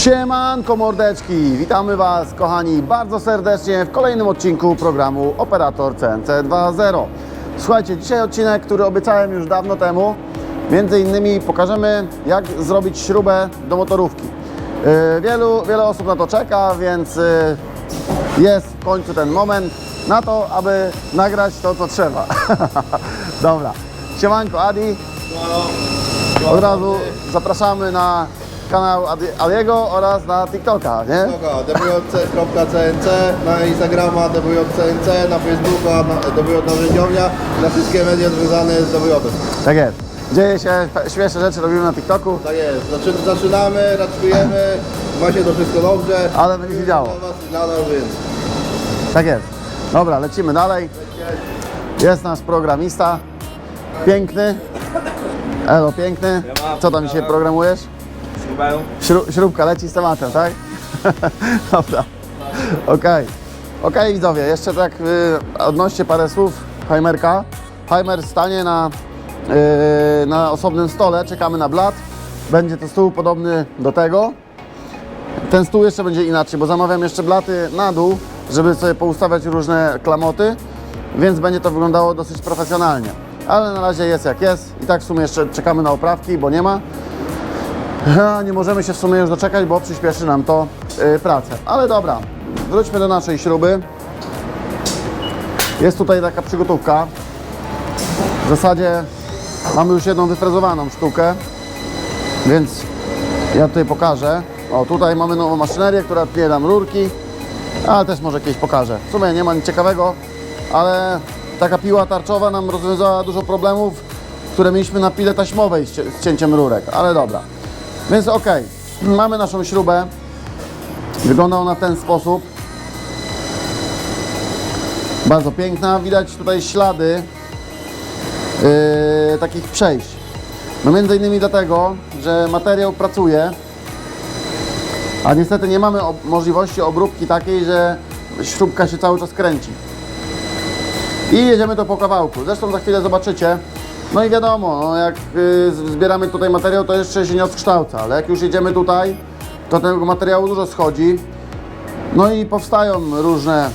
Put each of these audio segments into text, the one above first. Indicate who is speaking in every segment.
Speaker 1: Siemanko mordeczki, witamy Was kochani bardzo serdecznie w kolejnym odcinku programu Operator CNC 2.0 Słuchajcie, dzisiaj odcinek, który obiecałem już dawno temu. Między innymi pokażemy jak zrobić śrubę do motorówki. Yy, Wielu, wiele osób na to czeka, więc yy, jest w końcu ten moment na to, aby nagrać to co trzeba. Dobra, siemanko Adi. Od razu zapraszamy na kanał Adi- Adiego oraz na TikToka, nie?
Speaker 2: Droga, dwj.cnc, na Instagrama dwj.cnc, na Facebooka na dwj narzędziownia, na wszystkie media związane z dwj
Speaker 1: Tak jest. Dzieje się, fe- śmieszne rzeczy robimy na TikToku,
Speaker 2: Tak jest, Zaczy, zaczynamy, raczkujemy, ma się to wszystko dobrze.
Speaker 1: ale będzie się działo.
Speaker 2: Dla Was i dla nas, więc
Speaker 1: Tak jest. Dobra, lecimy dalej. Jest nasz programista. Piękny. Elo, piękny. Co tam dzisiaj programujesz?
Speaker 3: Śrubają.
Speaker 1: Śru śrubka leci z tematem, tak? Dobra. Okej. Okej widzowie, jeszcze tak y, odnośnie parę słów Heimerka. Heimer stanie na, y, na osobnym stole, czekamy na blat. Będzie to stół podobny do tego. Ten stół jeszcze będzie inaczej, bo zamawiam jeszcze blaty na dół, żeby sobie poustawiać różne klamoty, więc będzie to wyglądało dosyć profesjonalnie. Ale na razie jest jak jest i tak w sumie jeszcze czekamy na oprawki, bo nie ma. Nie możemy się w sumie już doczekać, bo przyspieszy nam to y, pracę. Ale dobra, wróćmy do naszej śruby. Jest tutaj taka przygotówka. W zasadzie mamy już jedną wyfrezowaną sztukę, więc ja tutaj pokażę. O, tutaj mamy nową maszynerię, która tnie nam rurki, ale też może kiedyś pokażę. W sumie nie ma nic ciekawego, ale taka piła tarczowa nam rozwiązała dużo problemów, które mieliśmy na pile taśmowej z cięciem rurek, ale dobra. Więc ok, mamy naszą śrubę. Wygląda ona w ten sposób. Bardzo piękna. Widać tutaj ślady yy, takich przejść. No między innymi dlatego, że materiał pracuje, a niestety nie mamy ob- możliwości obróbki takiej, że śrubka się cały czas kręci. I jedziemy to po kawałku. Zresztą za chwilę zobaczycie. No i wiadomo, no jak y, zbieramy tutaj materiał, to jeszcze się nie odkształca, ale jak już jedziemy tutaj, to tego materiału dużo schodzi. No i powstają różne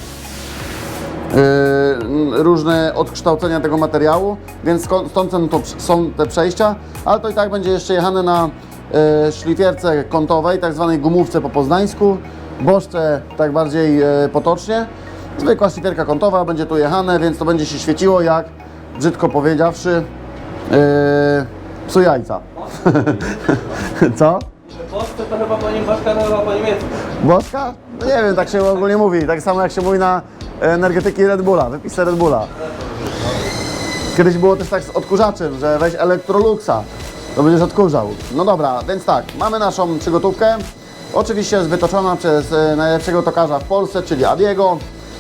Speaker 1: yy, różne odkształcenia tego materiału, więc stąd są, to, są te przejścia, ale to i tak będzie jeszcze jechane na yy, szlifierce kątowej, tak zwanej gumówce po poznańsku, bożce tak bardziej potocznie. Zwykła szlifierka kątowa, będzie tu jechane, więc to będzie się świeciło jak, brzydko powiedziawszy, yy, psu jajca. Co?
Speaker 3: Polsce to chyba po nim Bożka, to chyba po niemiecku.
Speaker 1: Boska? No nie wiem, tak się ogólnie mówi. Tak samo jak się mówi na energetyki Red Bulla, wypisy Red Bulla. Kiedyś było też tak z odkurzaczem, że weź Electroluxa, to będziesz odkurzał. No dobra, więc tak, mamy naszą przygotówkę. Oczywiście jest wytoczona przez e, najlepszego tokarza w Polsce, czyli Adiego.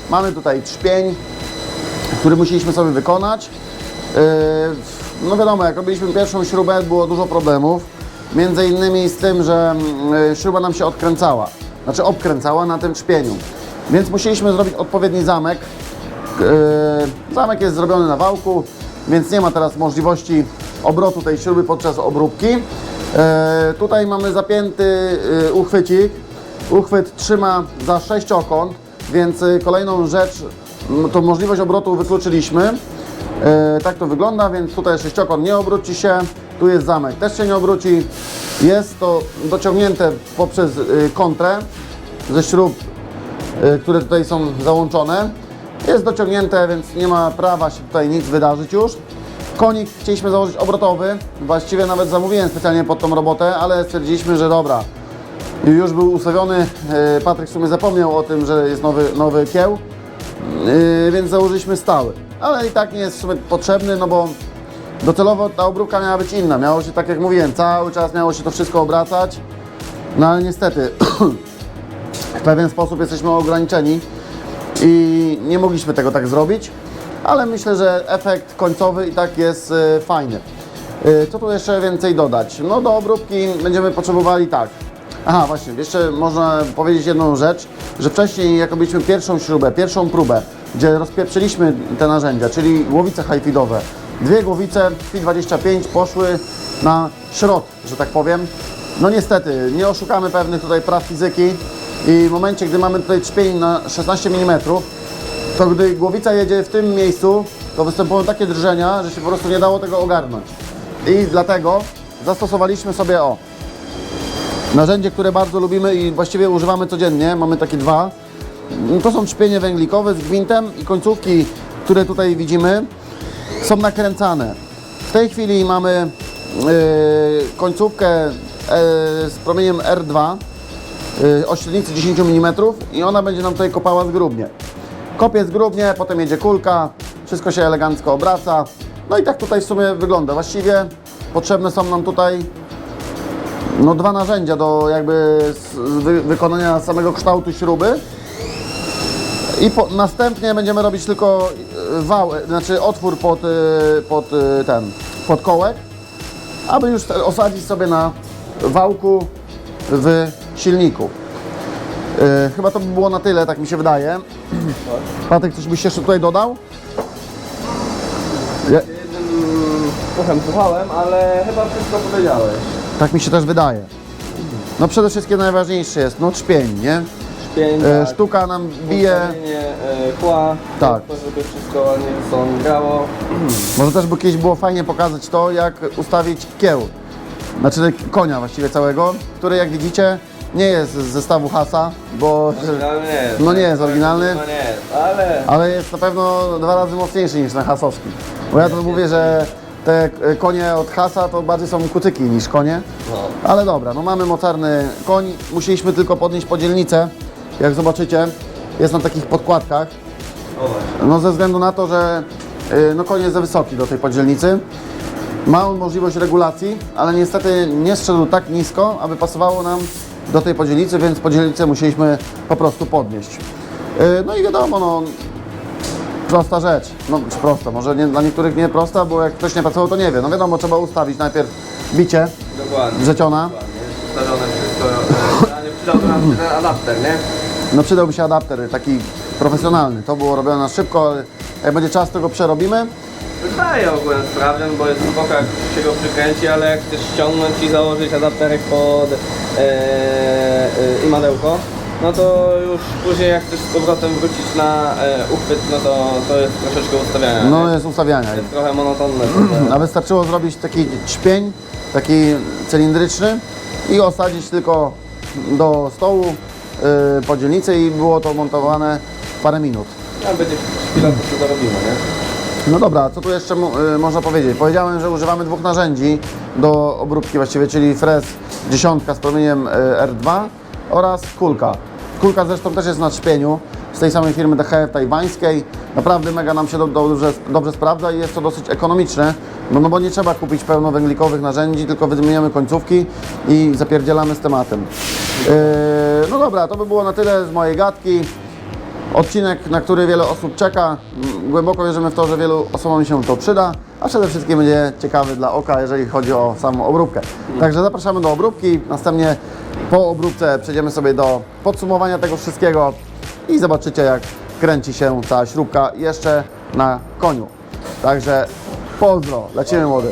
Speaker 1: Mamy tutaj trzpień, który musieliśmy sobie wykonać. Yy, No wiadomo, jak robiliśmy pierwszą śrubę, było dużo problemów. Między innymi z tym, że mm, śruba nam się odkręcała, znaczy obkręcała na tym trzpieniu. Więc musieliśmy zrobić odpowiedni zamek. Yy, Zamek jest zrobiony na wałku, więc nie ma teraz możliwości obrotu tej śruby podczas obróbki. Yy, Tutaj mamy zapięty uchwycik. Uchwyt trzyma za sześciokąt, więc kolejną rzecz, no to możliwość obrotu wykluczyliśmy. E, tak to wygląda, więc tutaj sześciokąt nie obróci się, tu jest zamek, też się nie obróci. Jest to dociągnięte poprzez y, kontrę ze śrub, y, które tutaj są załączone. Jest dociągnięte, więc nie ma prawa się tutaj nic wydarzyć już. Konik chcieliśmy założyć obrotowy, właściwie nawet zamówiłem specjalnie pod tą robotę, ale stwierdziliśmy, że dobra, już był ustawiony, e, Patryk w sumie zapomniał o tym, że jest nowy, nowy kieł, więc założyliśmy stały. Ale i tak nie jest w sumie potrzebny, no bo docelowo ta obróbka miała być inna. Miało się, tak jak mówiłem, cały czas miało się to wszystko obracać. No ale niestety w pewien sposób jesteśmy ograniczeni i nie mogliśmy tego tak zrobić. Ale myślę, że efekt końcowy i tak jest e, fajny. E, Co tu jeszcze więcej dodać? No do obróbki będziemy potrzebowali tak. Aha, właśnie, jeszcze można powiedzieć jedną rzecz, że wcześniej jak robiliśmy pierwszą śrubę, pierwszą próbę, gdzie rozpieprzyliśmy te narzędzia, czyli głowice high-feedowe, dwie głowice Fi25 poszły na środ, że tak powiem, no niestety, nie oszukamy pewnych tutaj praw fizyki i w momencie, gdy mamy tutaj trzpień na 16 mm, to gdy głowica jedzie w tym miejscu, to występują takie drżenia, że się po prostu nie dało tego ogarnąć. I dlatego zastosowaliśmy sobie o narzędzie, które bardzo lubimy i właściwie używamy codziennie. Mamy takie dwa. To są trzpienie węglikowe z gwintem i końcówki, które tutaj widzimy, są nakręcane. W tej chwili mamy yy, końcówkę e, z promieniem R2 yy, o średnicy 10 mm i ona będzie nam tutaj kopała zgrubnie. Kopie zgrubnie, potem jedzie kulka, wszystko się elegancko obraca. No i tak tutaj w sumie wygląda. Właściwie potrzebne są nam tutaj no, dwa narzędzia do jakby wykonania samego kształtu śruby. I po, następnie będziemy robić tylko y, wał, y, znaczy otwór pod, y, pod ten, pod kołek, aby już osadzić sobie na wałku w silniku. Y, chyba to by było na tyle, tak mi się wydaje. Patek, coś byś jeszcze tutaj dodał? Ja,
Speaker 3: Jednym uchem słuchałem, ale chyba wszystko powiedziałeś.
Speaker 1: tak mi się też wydaje. No przede wszystkim najważniejsze jest, no trzpień, nie?
Speaker 3: Pięć,
Speaker 1: E,
Speaker 3: tak.
Speaker 1: sztuka nam bije,
Speaker 3: Ustawienie, e, kła,
Speaker 1: Tak.
Speaker 3: To, żeby wszystko ładnie ze sobą grało.
Speaker 1: może też by kiedyś było fajnie pokazać to, jak ustawić kieł. Znaczy konia właściwie całego, który jak widzicie nie jest z zestawu Hasa, bo
Speaker 3: Oryginalny jest.
Speaker 1: No nie jest oryginalny.
Speaker 3: No nie jest, ale...
Speaker 1: ale jest na pewno dwa razy mocniejszy niż ten hasowski. Bo ja to mówię, że te e, konie od Hasa to bardziej są kucyki niż konie.
Speaker 3: No.
Speaker 1: Ale dobra, no mamy mocarny koń, musieliśmy tylko podnieść podzielnicę. Jak zobaczycie, jest na takich podkładkach. No ze względu na to, że y, no koń jest za wysoki do tej podzielnicy. Ma on możliwość regulacji, ale niestety nie zszedł tak nisko, aby pasowało nam do tej podzielnicy, więc podzielnicę musieliśmy po prostu podnieść. Y, No i wiadomo, no prosta rzecz. No czy prosta, może nie, dla niektórych nie prosta, bo jak ktoś nie pracował, to nie wie. No wiadomo, trzeba ustawić najpierw bicie
Speaker 3: Dokładnie.
Speaker 1: wrzeciona.
Speaker 3: Dokładnie. Ustawione wszystko. e, a nie Przydałby nam ten adapter, nie?
Speaker 1: No przydałby się adapter taki profesjonalny. To było robione na szybko, ale jak będzie czas, to go przerobimy.
Speaker 3: Zdaje ogółem sprawdzian, bo jest spoko jak się go przykręci, ale jak chcesz ściągnąć i założyć adapterek pod e, e, imadełko, no to już później jak chcesz z powrotem wrócić na e, uchwyt, no to, to jest troszeczkę ustawiania.
Speaker 1: No jest ustawiania.
Speaker 3: jest trochę monotonne.
Speaker 1: A wystarczyło zrobić taki ćpień, taki cylindryczny i osadzić tylko do stołu yy, podzielnicę i było to montowane w parę minut.
Speaker 3: A będzie chwila, to co zarobimy, nie?
Speaker 1: No dobra, co tu jeszcze y, można powiedzieć? Powiedziałem, że używamy dwóch narzędzi do obróbki właściwie, czyli frez 10 z promieniem y, R2 oraz kulka. Kulka zresztą też jest na trzpieniu z tej samej firmy DHF tajwańskiej. Naprawdę mega nam się do, dobrze, dobrze sprawdza i jest to dosyć ekonomiczne, no, no bo nie trzeba kupić pełno węglikowych narzędzi, tylko wymieniamy końcówki i zapierdzielamy z tematem. Yy, no dobra, to by było na tyle z mojej gadki. Odcinek, na który wiele osób czeka. M, Głęboko wierzymy w to, że wielu osobom się to przyda, a przede wszystkim będzie ciekawy dla oka, jeżeli chodzi o samą obróbkę. Także zapraszamy do obróbki. Następnie po obróbce przejdziemy sobie do podsumowania tego wszystkiego i zobaczycie, jak kręci się ta śrubka jeszcze na koniu. Także pozdro, lecimy młody.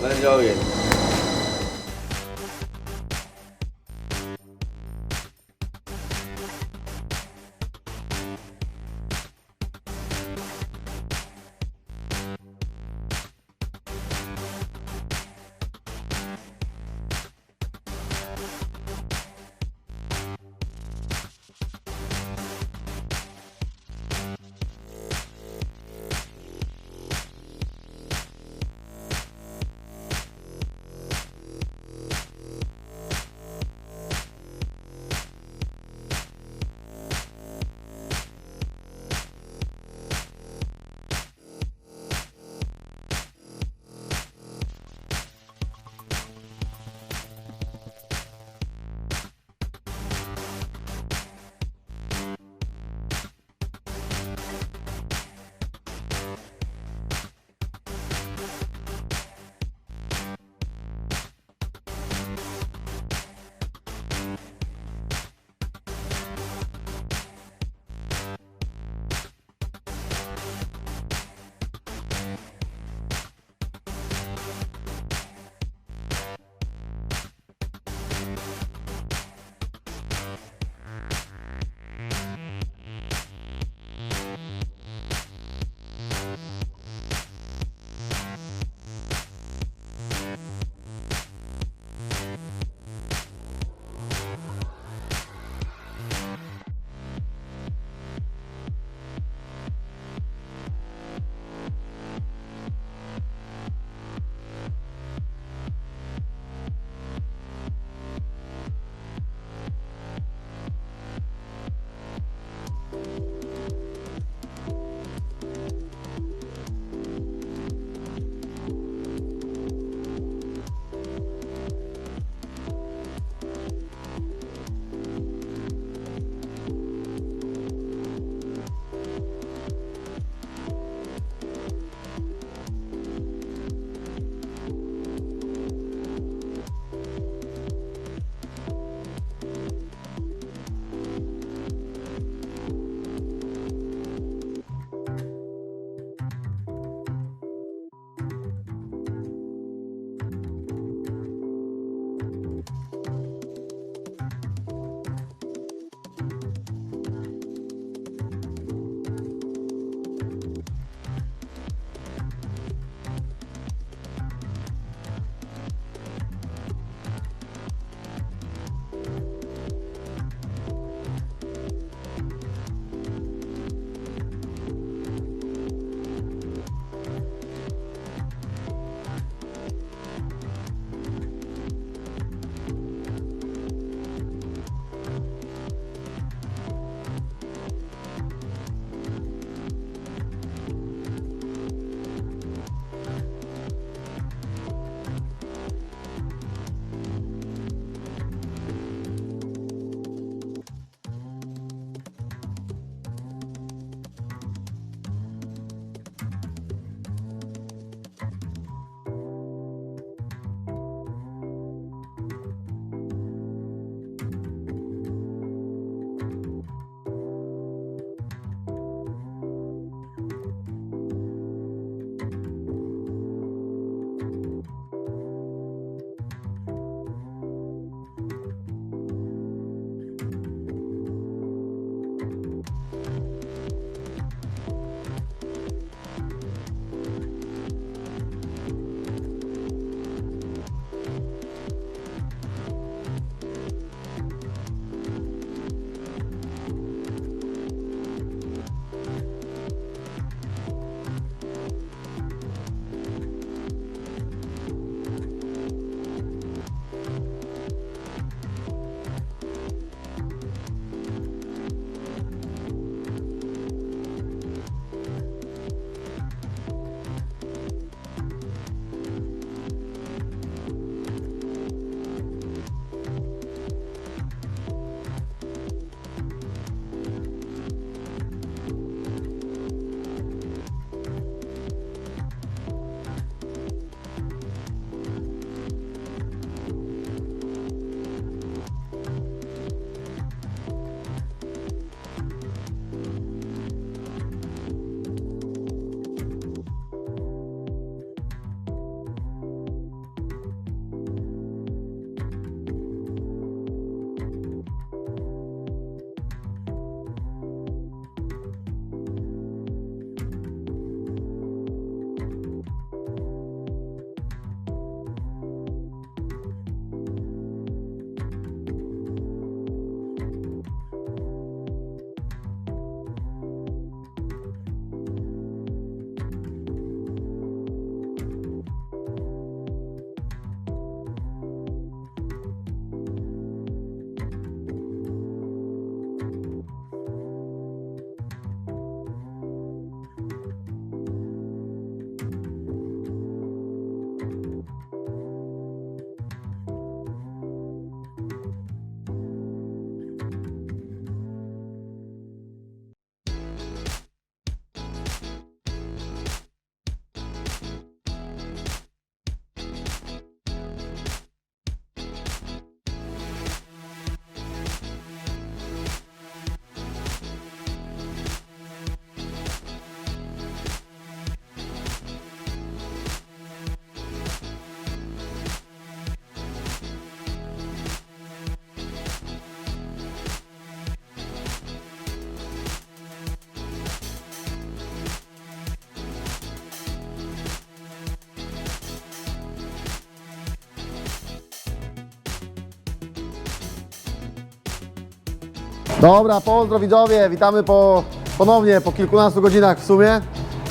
Speaker 1: Dobra, pozdro widzowie, witamy po, ponownie po kilkunastu godzinach w sumie.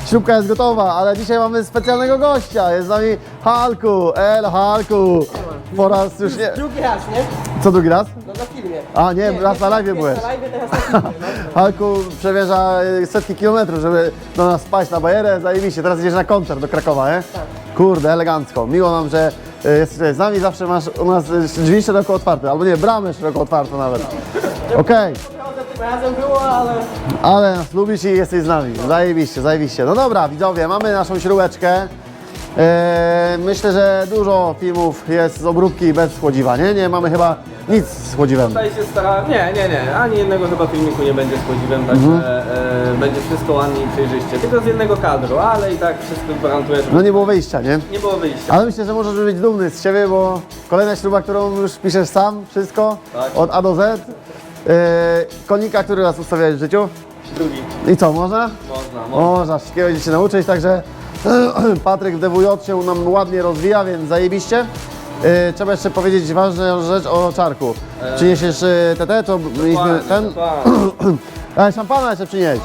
Speaker 1: Śrubka jest gotowa, ale dzisiaj mamy specjalnego gościa. Jest z nami Halku, El Halku. Po raz już nie...
Speaker 4: Drugi raz, nie?
Speaker 1: Co drugi raz?
Speaker 4: No na filmie.
Speaker 1: A nie, raz na live byłeś.
Speaker 4: Na live, teraz na filmie, no.
Speaker 1: Halku przemierza y, setki kilometrów, żeby do nas spaść na bajerę, zajebiście. Teraz idziesz na koncert do Krakowa, nie?
Speaker 4: Tak.
Speaker 1: Kurde, elegancko. Miło nam, że y, jesteś z nami. Zawsze masz u nas y, drzwi szeroko otwarte, albo nie, bramy szeroko otwarte nawet. Okej.
Speaker 4: Trochę tym razem było, ale...
Speaker 1: Ale nas lubisz i jesteś z nami. Zajebiście, zajebiście. No dobra, widzowie, mamy naszą śrubeczkę. Eee, myślę, że dużo filmów jest z obróbki bez chłodziwa, nie? Nie mamy chyba nic z chłodziwem.
Speaker 3: Tutaj się stara... Nie, nie, nie. Ani jednego chyba filmiku nie będzie z podziwem, także
Speaker 1: Mhm.
Speaker 3: e, będzie wszystko ładnie i przejrzyście. Tylko z jednego kadru, ale i tak wszystko gwarantuję, że
Speaker 1: No nie było wyjścia, nie?
Speaker 3: nie było wyjścia.
Speaker 1: Ale myślę, że możesz być dumny z siebie, bo kolejna śruba, którą już piszesz sam, wszystko,
Speaker 3: Tak.
Speaker 1: od A do Z. Eee, konika, który raz ustawiałeś w życiu.
Speaker 3: Drugi.
Speaker 1: I co, można?
Speaker 3: Można, można.
Speaker 1: Można, wszystkiego będzie się nauczyć, także Patryk w DWJ się nam ładnie rozwija, więc zajebiście. Yy, trzeba jeszcze powiedzieć ważną rzecz o czarku. Przyniesiesz yy, TT, to mieliśmy ten... Ale szampana jeszcze przynieść.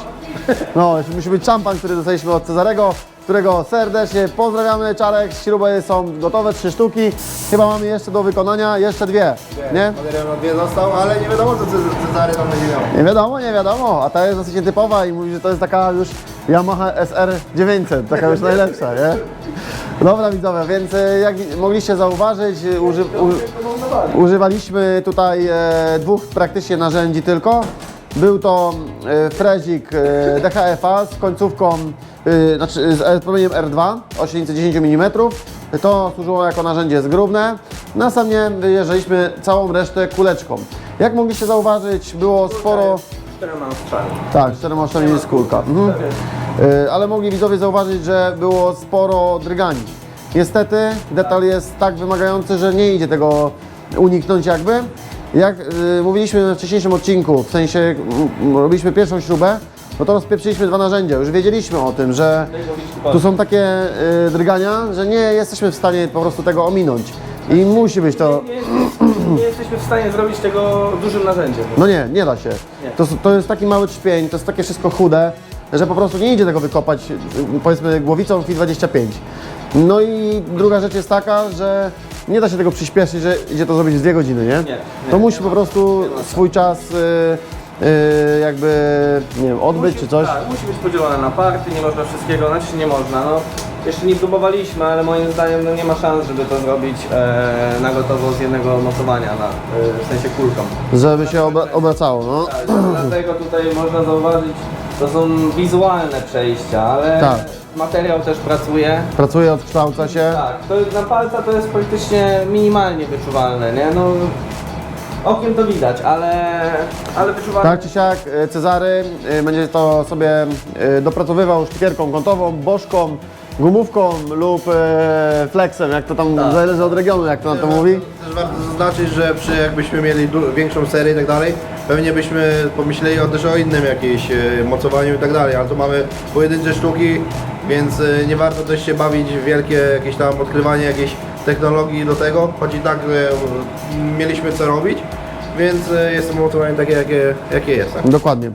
Speaker 1: No, musi być szampan, który dostaliśmy od Cezarego, którego serdecznie pozdrawiamy. Czarek, śruby są gotowe, trzy sztuki. Chyba mamy jeszcze do wykonania, jeszcze dwie, nie?
Speaker 2: Materiał na dwie został, ale nie wiadomo co Cez- Cezary tam będzie miał.
Speaker 1: Nie wiadomo, nie wiadomo, a ta jest dosyć nietypowa i mówi, że to jest taka już Yamaha SR 900, taka już najlepsza, nie? Dobra widzowie, więc e, jak wi- mogliście zauważyć, e, uży, u, używaliśmy tutaj e, dwóch praktycznie narzędzi tylko. Był to e, frezik e, DHFA z końcówką, e, znaczy z promieniem R2 o średnicy 10 mm. To służyło jako narzędzie zgrubne. Następnie wyjeżdżaliśmy całą resztę kuleczką. Jak mogliście zauważyć, było sporo...
Speaker 3: Czterema strzałami.
Speaker 1: Tak, czterema oczami jest kulka. Mhm. Y, Ale mogli widzowie zauważyć, że było sporo drgani. Niestety detal jest tak wymagający, że nie idzie tego uniknąć jakby. Jak y, mówiliśmy w wcześniejszym odcinku, w sensie mm, robiliśmy pierwszą śrubę, no to rozpieprzyliśmy dwa narzędzia. Już wiedzieliśmy o tym, że tu są takie y, drgania, że nie jesteśmy w stanie po prostu tego ominąć. I musi być to...
Speaker 3: Nie, jesteśmy- nie jesteśmy w stanie zrobić tego dużym narzędziem.
Speaker 1: No nie, nie da się. To, s- to jest taki mały trzpień, to jest takie wszystko chude, że po prostu nie idzie tego wykopać, y, powiedzmy, głowicą FI 25. No i druga rzecz jest taka, że nie da się tego przyspieszyć, że idzie to zrobić w dwie godziny, nie?
Speaker 3: nie,
Speaker 1: to
Speaker 3: nie
Speaker 1: musi po prostu swój czas y, y, jakby, nie wiem, odbyć czy coś.
Speaker 3: Tak, musi być podzielone na party, nie można wszystkiego, znaczy nie można, no. Jeszcze nie próbowaliśmy, ale moim zdaniem no, nie ma szans, żeby to zrobić e, na gotowo z jednego mocowania, na, e, w sensie kulką.
Speaker 1: Żeby się obra obracało, no.
Speaker 3: Tak, dlatego tutaj można zauważyć, to są wizualne przejścia, ale
Speaker 1: Tak.
Speaker 3: Materiał też pracuje.
Speaker 1: Pracuje, odkształca się.
Speaker 3: Tak, to na palca to jest praktycznie minimalnie wyczuwalne, nie? No, okiem to widać, ale, ale wyczuwalne.
Speaker 1: Tak czy siak, y, Cezary y, będzie to sobie y, dopracowywał sztykierką kątową, bożką, gumówką lub flexem, jak to tam
Speaker 3: Tak.
Speaker 1: zależy od regionu, jak to na to mówi.
Speaker 2: Też warto zaznaczyć, że przy jakbyśmy mieli du- większą serię i tak dalej, pewnie byśmy pomyśleli o, też o innym jakimś e, mocowaniu i tak dalej, ale tu mamy pojedyncze sztuki, więc e, nie warto też się bawić w wielkie jakieś tam odkrywanie jakiejś technologii do tego, choć i tak e, mieliśmy co robić, więc e, jest to mocowanie takie, jakie, jakie jest. tak?
Speaker 1: Dokładnie.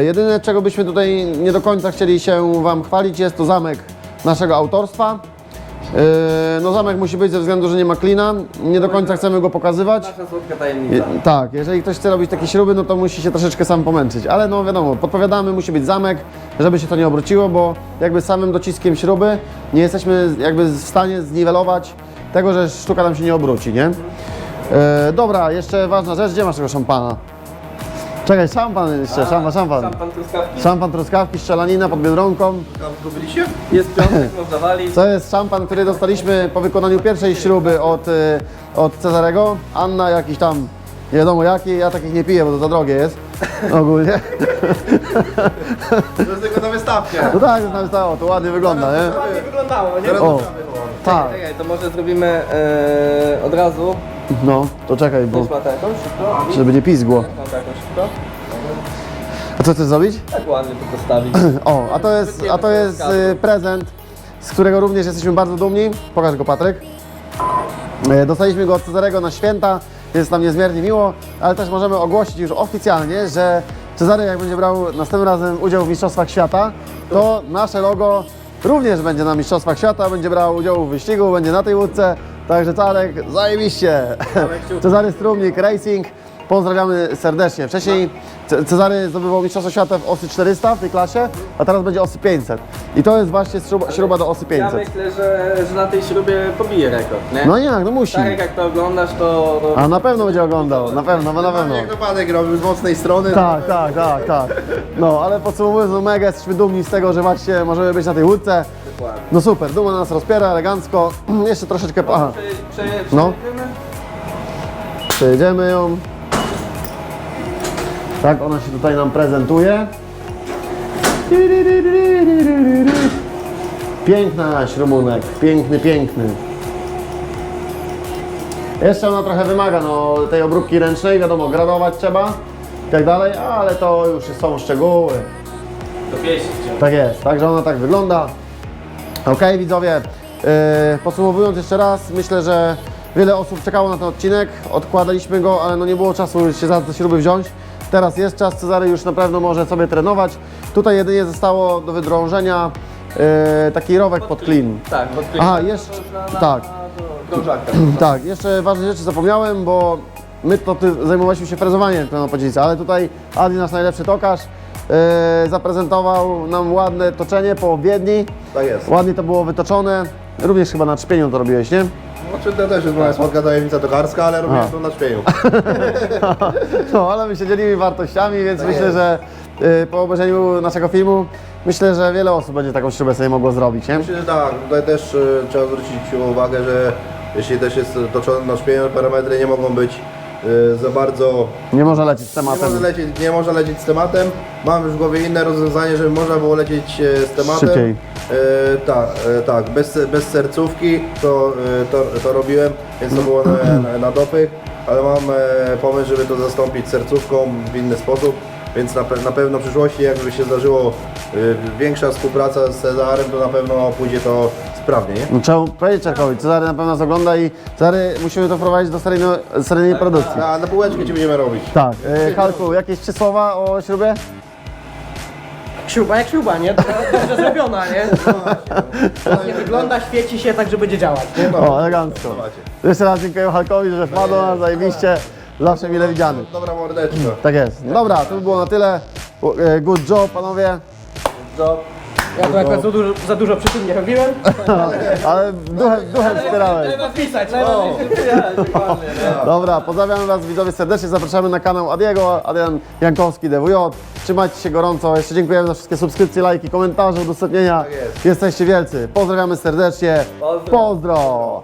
Speaker 1: Jedyne, czego byśmy tutaj nie do końca chcieli się Wam chwalić, jest to zamek naszego autorstwa. E, No zamek musi być ze względu, że nie ma klina. Nie do końca chcemy go pokazywać.
Speaker 3: Nasza słodka
Speaker 1: Je,
Speaker 3: tajemnica.
Speaker 1: tak, jeżeli ktoś chce robić takie śruby, no to musi się troszeczkę sam pomęczyć. Ale no wiadomo, podpowiadamy, musi być zamek, żeby się to nie obróciło, bo jakby samym dociskiem śruby nie jesteśmy jakby w stanie zniwelować tego, że sztuka nam się nie obróci, nie? E, dobra, jeszcze ważna rzecz, gdzie masz tego szampana? Czekaj, szampan jeszcze, szampan, szampan.
Speaker 3: Szampan truskawki?
Speaker 1: Szampan truskawki, strzelanina pod Biedronką.
Speaker 2: Byliście?
Speaker 3: Jest piątek, można walić.
Speaker 1: To jest szampan, który dostaliśmy po wykonaniu pierwszej śruby od, y, od Cezarego. Anna jakiś tam, nie wiadomo jaki, ja takich nie piję, bo to za drogie jest ogólnie.
Speaker 2: To jest tylko na wystawkę.
Speaker 1: No tak, to tam stało, to ładnie wygląda, nie?
Speaker 3: Ładnie wyglądało, nie?
Speaker 1: O. Tak,
Speaker 3: Czekaj, to może zrobimy e, od razu.
Speaker 1: no, to czekaj, bo
Speaker 3: szybko.
Speaker 1: żeby nie pizgło.
Speaker 3: Szybko.
Speaker 1: A co chcesz zrobić?
Speaker 3: Tak ładnie to postawić.
Speaker 1: O, a to jest, a to jest y, prezent, z którego również jesteśmy bardzo dumni. Pokaż go Patryk. E, Dostaliśmy go od Cezarego na święta jest nam niezmiernie miło, ale też możemy ogłosić już oficjalnie, że Cezary jak będzie brał następnym razem udział w Mistrzostwach Świata, to nasze logo również będzie na Mistrzostwach Świata, będzie brał udział w wyścigu, będzie na tej łódce, także Czarek, zajebiście! Cezary Strumnik Racing, pozdrawiamy serdecznie. Wcześniej Ce- Cezary zdobywał Mistrzostwo Świata w osy 400 w tej klasie, a teraz będzie osy 500. I to jest właśnie śruba, śruba do osy
Speaker 3: Ja
Speaker 1: 500.
Speaker 3: myślę, że, że na tej śrubie pobije rekord, nie?
Speaker 1: No jak, no musi.
Speaker 3: Tak jak to oglądasz, to... to...
Speaker 1: A na pewno będzie oglądał, na pewno, na pewno.
Speaker 2: Jak dopadek robił z mocnej strony.
Speaker 1: Tak, tak, tak, tak. No, ale podsumowując, no mega jesteśmy dumni z tego, że właśnie możemy być na tej łódce.
Speaker 3: Dokładnie.
Speaker 1: No super, duma nas rozpiera elegancko. Jeszcze troszeczkę, aha, No.
Speaker 3: przejedziemy
Speaker 1: ją. Tak ona się tutaj nam prezentuje. Piękna śrumunek, piękny, piękny. Jeszcze ona trochę wymaga no, tej obróbki ręcznej, wiadomo, gradować trzeba i tak dalej, ale to już są szczegóły.
Speaker 3: Do chciałem.
Speaker 1: Tak jest, także ona tak wygląda. Ok, widzowie, yy, podsumowując jeszcze raz, myślę, że wiele osób czekało na ten odcinek, odkładaliśmy go, ale no nie było czasu się za te śruby wziąć. Teraz jest czas, Cezary już na pewno może sobie trenować. Tutaj jedynie zostało do wydrążenia yy, taki rowek pod clean.
Speaker 3: Tak, pod
Speaker 1: Aha, jeszcze, tak.
Speaker 3: Krążaka.
Speaker 1: Tak, jeszcze ważne rzeczy zapomniałem, bo my to ty, zajmowaliśmy się frezowaniem pneumopodzielnicy, ale tutaj Adi, nasz najlepszy tokarz, yy, zaprezentował nam ładne toczenie po obiedni.
Speaker 2: Tak jest.
Speaker 1: Ładnie to było wytoczone. Również chyba na trzpieniu to robiłeś, nie?
Speaker 2: Znaczy to też jest moja słodka tajemnica tokarska, ale robię to na szpieniu.
Speaker 1: No, ale my się dzielimy wartościami, więc myślę,
Speaker 2: jest.
Speaker 1: że yy, po obejrzeniu naszego filmu, myślę, że wiele osób będzie taką śrubę sobie mogło zrobić, nie?
Speaker 2: Myślę, że tak, tutaj też y, trzeba zwrócić uwagę, że jeśli też jest toczony na szpieniu, parametry nie mogą być y, za bardzo
Speaker 1: Nie może lecieć z
Speaker 2: Nie
Speaker 1: tematem.
Speaker 2: można, lecieć, nie można lecieć z tematem. Mam już w głowie inne rozwiązanie, żeby można było lecieć e, z tematem.
Speaker 1: Szybciej.
Speaker 2: E, tak, e, tak, bez, bez sercówki to, e, to, to robiłem, więc to było na, na, na dopych, ale mam e, pomysł, żeby to zastąpić sercówką w inny sposób. Więc na, pe- na pewno w przyszłości, jakby się zdarzyło e, większa współpraca z Cezarem, to na pewno pójdzie to sprawnie, nie?
Speaker 1: No, trzeba powiedzieć Czarkowi, Cezary na pewno nas ogląda i Cezary musimy to wprowadzić do seryjno, seryjnej produkcji.
Speaker 2: A na półeczkę ci będziemy robić.
Speaker 1: Tak, yy, Halku, jakieś trzy słowa o śrubie?
Speaker 4: Śruba jak śruba, nie? To Dobrze zrobiona, nie? Nie wygląda, świeci się tak, że będzie działać, nie?
Speaker 1: O, elegancko. Jeszcze raz dziękuję Halkowi, że wpadł na nas, zajebiście. Zawsze mile widziany.
Speaker 2: Dobra mordeczka.
Speaker 1: Tak jest. Dobra, to by było na tyle. E, Good job, panowie.
Speaker 4: Ja to akurat za dużo, za dużo przy tym nie robiłem.
Speaker 1: Ale duchem, duchem wspierałeś.
Speaker 4: Pisać,
Speaker 1: Dobra, pozdrawiamy Was widzowie serdecznie, zapraszamy na kanał Adiego, Adrian Jankowski DWJ. Trzymajcie się gorąco, jeszcze dziękujemy za wszystkie subskrypcje, lajki, komentarze, udostępnienia.
Speaker 2: Tak jest.
Speaker 1: Jesteście wielcy. Pozdrawiamy serdecznie. Pozdro.